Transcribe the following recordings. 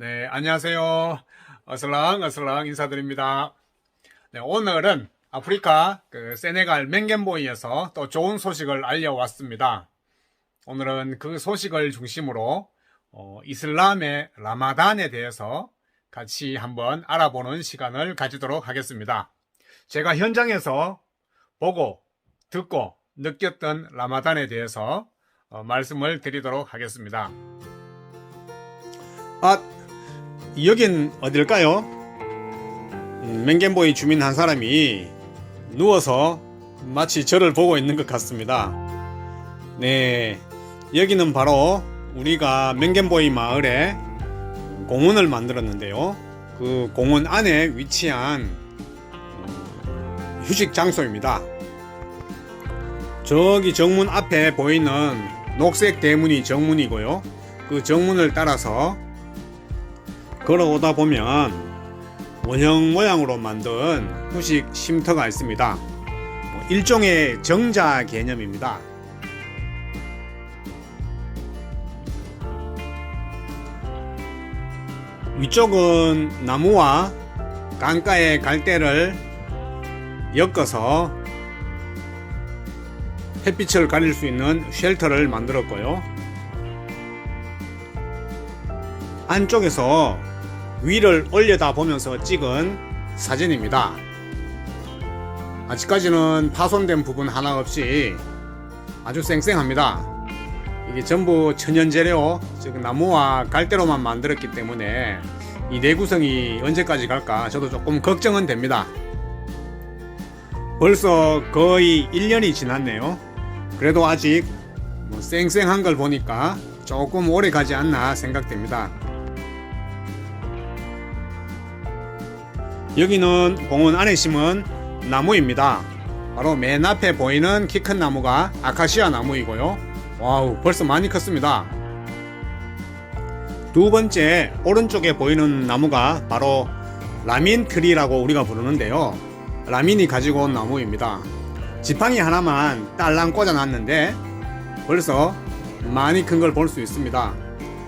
네, 안녕하세요. 어슬랑 어슬랑 인사드립니다. 네, 오늘은 아프리카 그 세네갈 맹겐보이에서 또 좋은 소식을 알려왔습니다. 오늘은 그 소식을 중심으로 어, 이슬람의 라마단에 대해서 같이 한번 알아보는 시간을 가지도록 하겠습니다. 제가 현장에서 보고 듣고 느꼈던 라마단에 대해서 어, 말씀을 드리도록 하겠습니다. 아, 여긴 어딜까요? 음, 맹겐보이 주민 한 사람이 누워서 마치 저를 보고 있는 것 같습니다. 네, 여기는 바로 우리가 맹겐보이 마을에 공원을 만들었는데요. 그 공원 안에 위치한 음, 휴식 장소입니다. 저기 정문 앞에 보이는 녹색 대문이 정문이고요. 그 정문을 따라서 걸어오다 보면 원형 모양으로 만든 후식 쉼터가 있습니다. 뭐 일종의 정자 개념입니다. 위쪽은 나무와 강가의 갈대를 엮어서 햇빛을 가릴 수 있는 쉘터를 만들었고요. 안쪽에서 위를 올려다 보면서 찍은 사진입니다. 아직까지는 파손된 부분 하나 없이 아주 쌩쌩합니다. 이게 전부 천연 재료, 즉 나무와 갈대로만 만들었기 때문에 이 내구성이 언제까지 갈까 저도 조금 걱정은 됩니다. 벌써 거의 1년이 지났네요. 그래도 아직 뭐 쌩쌩한 걸 보니까 조금 오래 가지 않나 생각됩니다. 여기는 공원 안에 심은 나무입니다. 바로 맨 앞에 보이는 키 큰 나무가 아카시아 나무이고요. 와우, 벌써 많이 컸습니다. 두 번째 오른쪽에 보이는 나무가 바로 라민 트리라고 우리가 부르는데요. 라민이 가지고 온 나무입니다. 지팡이 하나만 딸랑 꽂아놨는데 벌써 많이 큰 걸 볼 수 있습니다.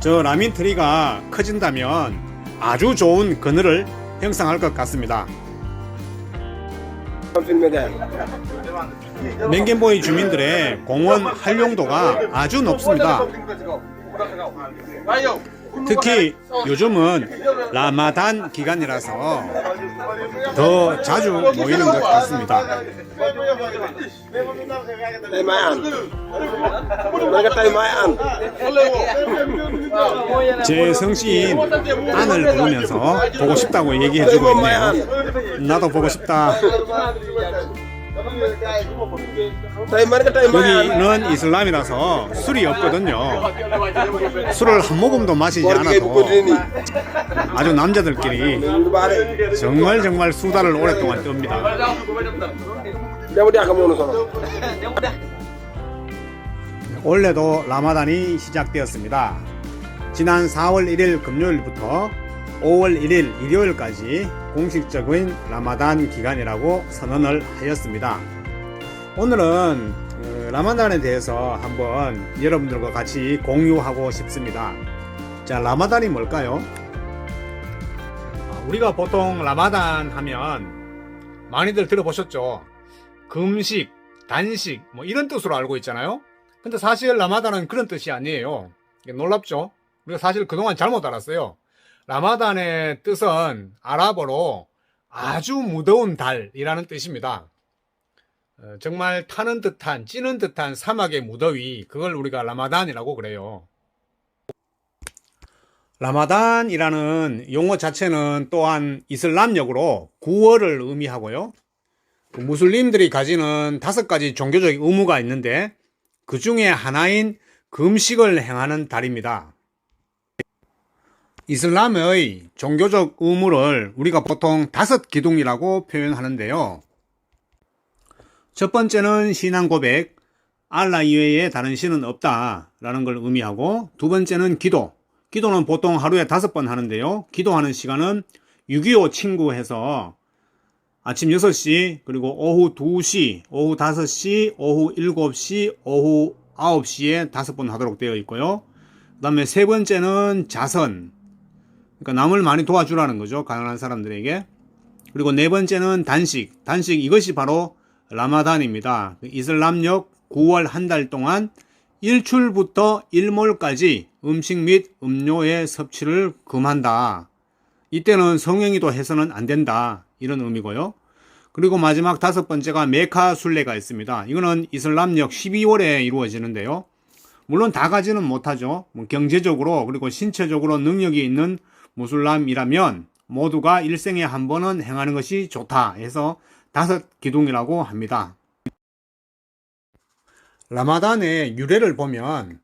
저 라민 트리가 커진다면 아주 좋은 그늘을 형성할 것 같습니다. 맹겐보이 주민들의 공원 활용도가 아주 높습니다. 특히 요즘은 라마단 기간이라서 더 자주 모이는 것 같습니다. 제 성씨인 안을 부르면서 보고 싶다고 얘기해주고 있네요. 나도 보고 싶다. 여기는 이슬람이라서 술이 없거든요. 술을 한 모금도 마시지 않아도 아주 남자들끼리 정말 정말 수다를 오랫동안 sao 올해도 라마단이 시작되었습니다. 지난 4월 1일 금요일부터 5월 1일 일요일까지 공식적인 라마단 기간이라고 선언을 하였습니다. 오늘은 어, 라마단에 대해서 한번 여러분들과 같이 공유하고 싶습니다. 자, 라마단이 뭘까요? 아, 우리가 보통 라마단 하면 많이들 들어보셨죠? 금식, 단식, 뭐 이런 뜻으로 알고 있잖아요? 근데 사실 라마단은 그런 뜻이 아니에요. 놀랍죠? 우리가 사실 그동안 잘못 알았어요. 라마단의 뜻은 아랍어로 아주 무더운 달이라는 뜻입니다. 어, 정말 타는 듯한, 찌는 듯한 사막의 무더위, 그걸 우리가 라마단이라고 그래요. 라마단이라는 용어 자체는 또한 이슬람역으로 9월을 의미하고요. 그 무슬림들이 가지는 다섯 가지 종교적 의무가 있는데 그 중에 하나인 금식을 행하는 달입니다. 이슬람의 종교적 의무를 우리가 보통 다섯 기둥이라고 표현하는데요. 첫 번째는 신앙 고백, 알라 이외에 다른 신은 없다 라는 걸 의미하고 두 번째는 기도. 기도는 보통 하루에 다섯 번 하는데요. 기도하는 시간은 6.25 친구 해서 아침 6시, 그리고 오후 2시, 오후 5시, 오후 7시, 오후 9시에 다섯 번 하도록 되어 있고요. 그 다음에 세 번째는 자선. 그러니까 남을 많이 도와주라는 거죠. 가난한 사람들에게. 그리고 네 번째는 단식. 단식 이것이 바로 라마단입니다. 이슬람력 9월 한 달 동안 일출부터 일몰까지 음식 및 음료의 섭취를 금한다. 이때는 성행위도 해서는 안 된다. 이런 의미고요. 그리고 마지막 다섯 번째가 메카 순례가 있습니다. 이거는 이슬람력 12월에 이루어지는데요. 물론 다 가지는 못하죠. 뭐 경제적으로 그리고 신체적으로 능력이 있는 무슬람이라면 모두가 일생에 한 번은 행하는 것이 좋다 해서 다섯 기둥이라고 합니다. 라마단의 유래를 보면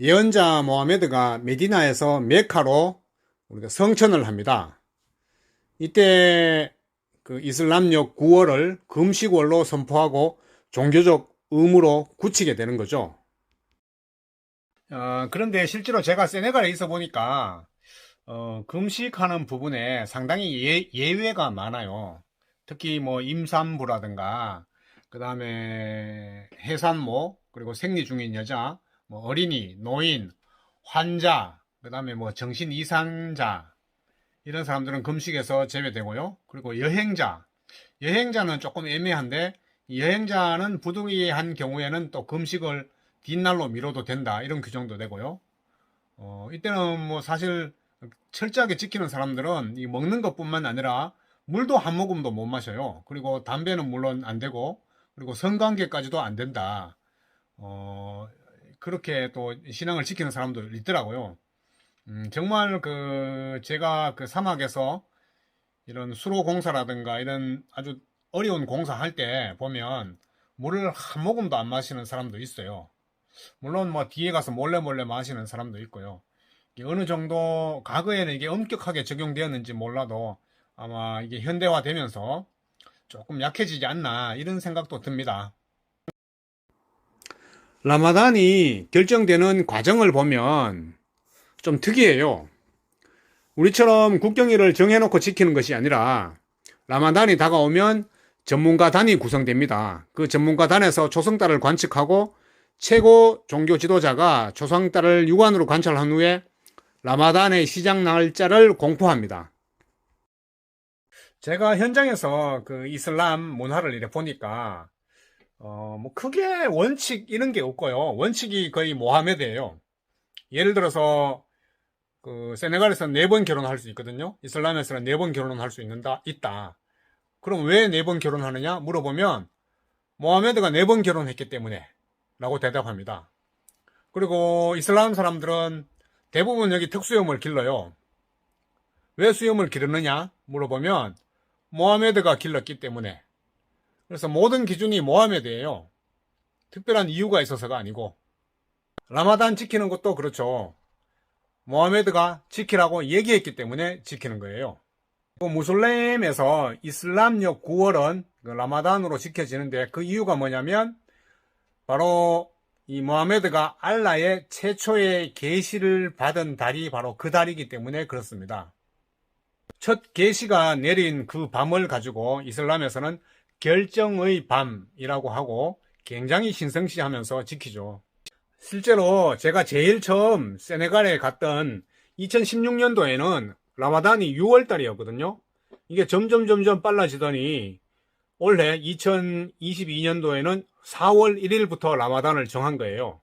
예언자 모하메드가 메디나에서 메카로 우리가 성천을 합니다. 이때 그 이슬람력 9월을 금식월로 선포하고 종교적 의무로 굳히게 되는 거죠. 어, 그런데 실제로 제가 세네갈에 있어 보니까 어, 금식하는 부분에 상당히 예, 예외가 많아요. 특히 뭐 임산부라든가 그 다음에 해산모 그리고 생리 중인 여자 뭐 어린이 노인 환자 그 다음에 뭐 정신 이상자 이런 사람들은 금식에서 제외되고요. 그리고 여행자 여행자는 조금 애매한데 이 여행자는 부득이한 경우에는 또 금식을 뒷날로 미뤄도 된다 이런 규정도 되고요. 어, 이때는 뭐 사실 철저하게 지키는 사람들은 이 먹는 것뿐만 아니라 물도 한 모금도 못 마셔요. 그리고 담배는 물론 안 되고 그리고 성관계까지도 안 된다. 어, 그렇게 또 신앙을 지키는 사람도 있더라고요. 음, 정말 그 제가 그 사막에서 이런 수로 공사라든가 이런 아주 어려운 공사할 때 보면 물을 한 모금도 안 마시는 사람도 있어요. 물론 뭐 뒤에 가서 몰래 몰래 마시는 사람도 있고요. 어느 정도 과거에는 이게 엄격하게 적용되었는지 몰라도 아마 이게 현대화되면서 조금 약해지지 않나 이런 생각도 듭니다. 라마단이 결정되는 과정을 보면 좀 특이해요. 우리처럼 국경일을 정해놓고 지키는 것이 아니라 라마단이 다가오면 전문가단이 구성됩니다. 그 전문가단에서 초성달을 관측하고 최고 종교 지도자가 초성달을 육안으로 관찰한 후에 라마단의 시작 날짜를 공포합니다. 제가 현장에서 그 이슬람 문화를 이렇게 보니까 어, 뭐 크게 원칙 이런 게 없고요. 원칙이 거의 모하메드예요. 예를 들어서 그 세네갈에서 네번 결혼할 수 있거든요. 이슬람에서는 네 번 결혼할 수 있는다 있다. 그럼 왜 네 번 결혼하느냐 물어보면 모하메드가 네 번 결혼했기 때문에 라고 대답합니다. 그리고 이슬람 사람들은 대부분 여기 특수염을 길러요. 왜 수염을 기르느냐 물어보면 모하메드가 길렀기 때문에 그래서 모든 기준이 모하메드예요. 특별한 이유가 있어서가 아니고 라마단 지키는 것도 그렇죠. 모하메드가 지키라고 얘기했기 때문에 지키는 거예요. 그 무슬림에서 이슬람력 9월은 그 라마단으로 지켜지는데 그 이유가 뭐냐면 바로 이 모하메드가 알라의 최초의 계시를 받은 달이 바로 그 달이기 때문에 그렇습니다. 첫 계시가 내린 그 밤을 가지고 이슬람에서는 결정의 밤이라고 하고 굉장히 신성시하면서 지키죠. 실제로 제가 제일 처음 세네갈에 갔던 2016년도에는 라마단이 6월달이었거든요. 이게 점점 점점 빨라지더니 올해 2022년도에는 4월 1일부터 라마단을 정한 거예요.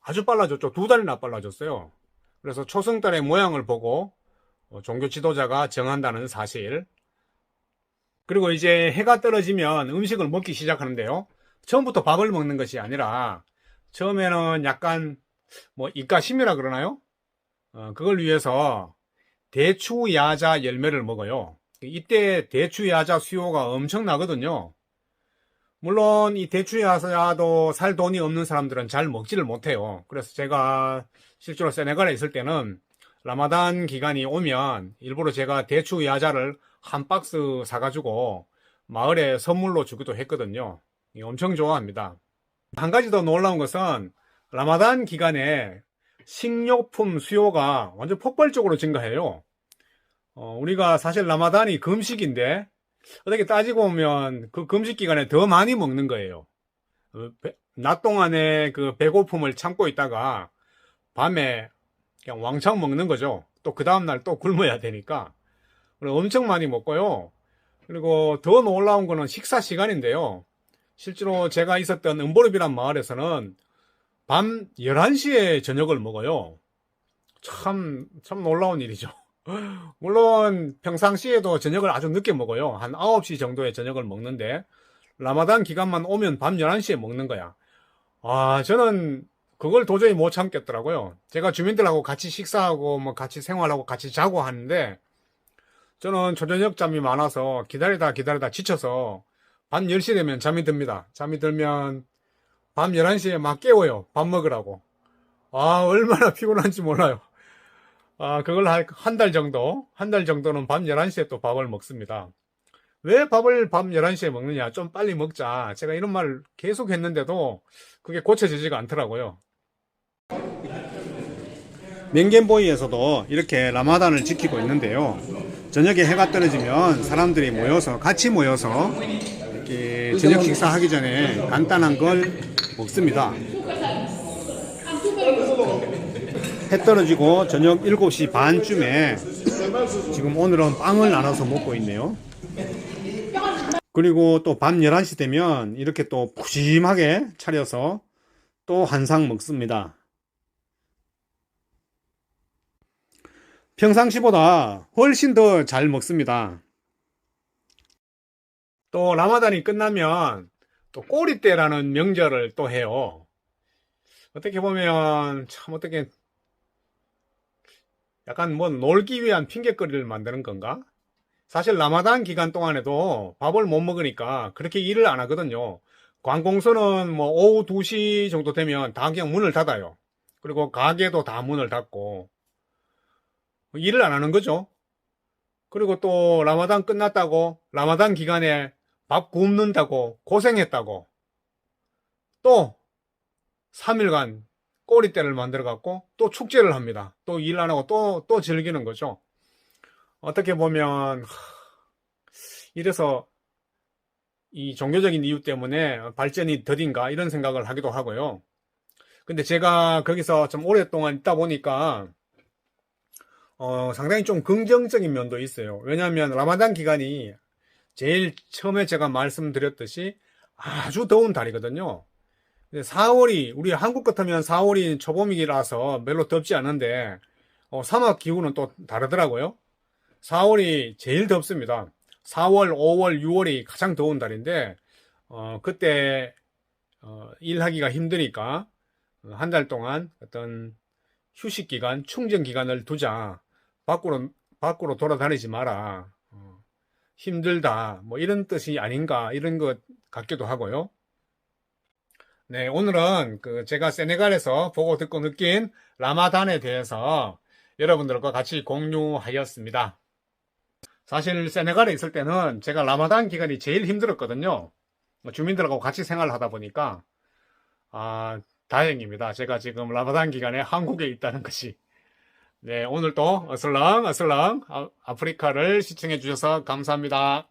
아주 빨라졌죠. 두 달이나 빨라졌어요. 그래서 초승달의 모양을 보고 어, 종교 지도자가 정한다는 사실. 그리고 이제 해가 떨어지면 음식을 먹기 시작하는데요. 처음부터 밥을 먹는 것이 아니라 처음에는 약간 뭐 입가심이라 그러나요? 어, 그걸 위해서 대추야자 열매를 먹어요. 이때 대추야자 수요가 엄청나거든요. 물론 이 대추야자도 살 돈이 없는 사람들은 잘 먹지를 못해요. 그래서 제가 실제로 세네갈에 있을 때는 라마단 기간이 오면 일부러 제가 대추야자를 한 박스 사가지고 마을에 선물로 주기도 했거든요. 엄청 좋아합니다. 한 가지 더 놀라운 것은 라마단 기간에 식료품 수요가 완전 폭발적으로 증가해요. 어, 우리가 사실 라마단이 금식인데 어떻게 따지고 보면 그 금식 기간에 더 많이 먹는 거예요. 어, 배- 낮 동안에 그 배고픔을 참고 있다가 밤에 그냥 왕창 먹는 거죠. 또 그 다음날 또 굶어야 되니까. 엄청 많이 먹고요. 그리고 더 놀라운 거는 식사 시간인데요. 실제로 제가 있었던 은보릅이란 마을에서는 밤 11시에 저녁을 먹어요. 참, 참 놀라운 일이죠. 물론 평상시에도 저녁을 아주 늦게 먹어요. 한 9시 정도에 저녁을 먹는데 라마단 기간만 오면 밤 11시에 먹는 거야. 아, 저는 그걸 도저히 못 참겠더라고요. 제가 주민들하고 같이 식사하고 뭐 같이 생활하고 같이 자고 하는데 저는 초저녁 잠이 많아서 기다리다 기다리다 지쳐서 밤 10시 되면 잠이 듭니다. 잠이 들면 밤 11시에 막 깨워요. 밥 먹으라고. 아, 얼마나 피곤한지 몰라요. 아, 그걸 한 달 정도, 한 달 정도는 밤 11시에 또 밥을 먹습니다. 왜 밥을 밤 11시에 먹느냐? 좀 빨리 먹자. 제가 이런 말을 계속 했는데도 그게 고쳐지지가 않더라고요. 맹겐보이에서도 이렇게 라마단을 지키고 있는데요. 저녁에 해가 떨어지면 사람들이 모여서 같이 모여서 이렇게 저녁 식사하기 전에 간단한 걸 먹습니다. 해 떨어지고 저녁 7시 반쯤에 지금 오늘은 빵을 나눠서 먹고 있네요. 그리고 또 밤 11시 되면 이렇게 또 푸짐하게 차려서 또 한 상 먹습니다. 평상시보다 훨씬 더 잘 먹습니다. 또 라마단이 끝나면 또 꼬리때라는 명절을 또 해요. 어떻게 보면 참 어떻게 약간 뭐 놀기 위한 핑계거리를 만드는 건가? 사실 라마단 기간 동안에도 밥을 못 먹으니까 그렇게 일을 안 하거든요. 관공서는 뭐 오후 2시 정도 되면 다 그냥 문을 닫아요. 그리고 가게도 다 문을 닫고 일을 안 하는 거죠. 그리고 또 라마단 끝났다고 라마단 기간에 밥 굶는다고 고생했다고 또 3일간 꼬리대를 만들어 갖고 또 축제를 합니다. 또 일 안 하고 또, 또 즐기는 거죠. 어떻게 보면, 하, 이래서 이 종교적인 이유 때문에 발전이 더딘가 이런 생각을 하기도 하고요. 근데 제가 거기서 좀 오랫동안 있다 보니까, 어, 상당히 좀 긍정적인 면도 있어요. 왜냐하면 라마단 기간이 제일 처음에 제가 말씀드렸듯이 아주 더운 달이거든요. 4월이 우리 한국 같으면 4월이 초봄이라서 별로 덥지 않은데 어, 사막 기후는 또 다르더라고요. 4월이 제일 덥습니다. 4월, 5월, 6월이 가장 더운 달인데 어, 그때 어, 일하기가 힘드니까 한 달 동안 어떤 휴식 기간, 충전 기간을 두자. 밖으로 밖으로 돌아다니지 마라. 어, 힘들다. 뭐 이런 뜻이 아닌가 이런 것 같기도 하고요. 네, 오늘은 그 제가 세네갈에서 보고 듣고 느낀 라마단에 대해서 여러분들과 같이 공유하였습니다. 사실 세네갈에 있을 때는 제가 라마단 기간이 제일 힘들었거든요. 뭐 주민들하고 같이 생활을 하다 보니까 아, 다행입니다. 제가 지금 라마단 기간에 한국에 있다는 것이. 네, 오늘도 어슬렁 어슬렁 아- 아프리카를 시청해 주셔서 감사합니다.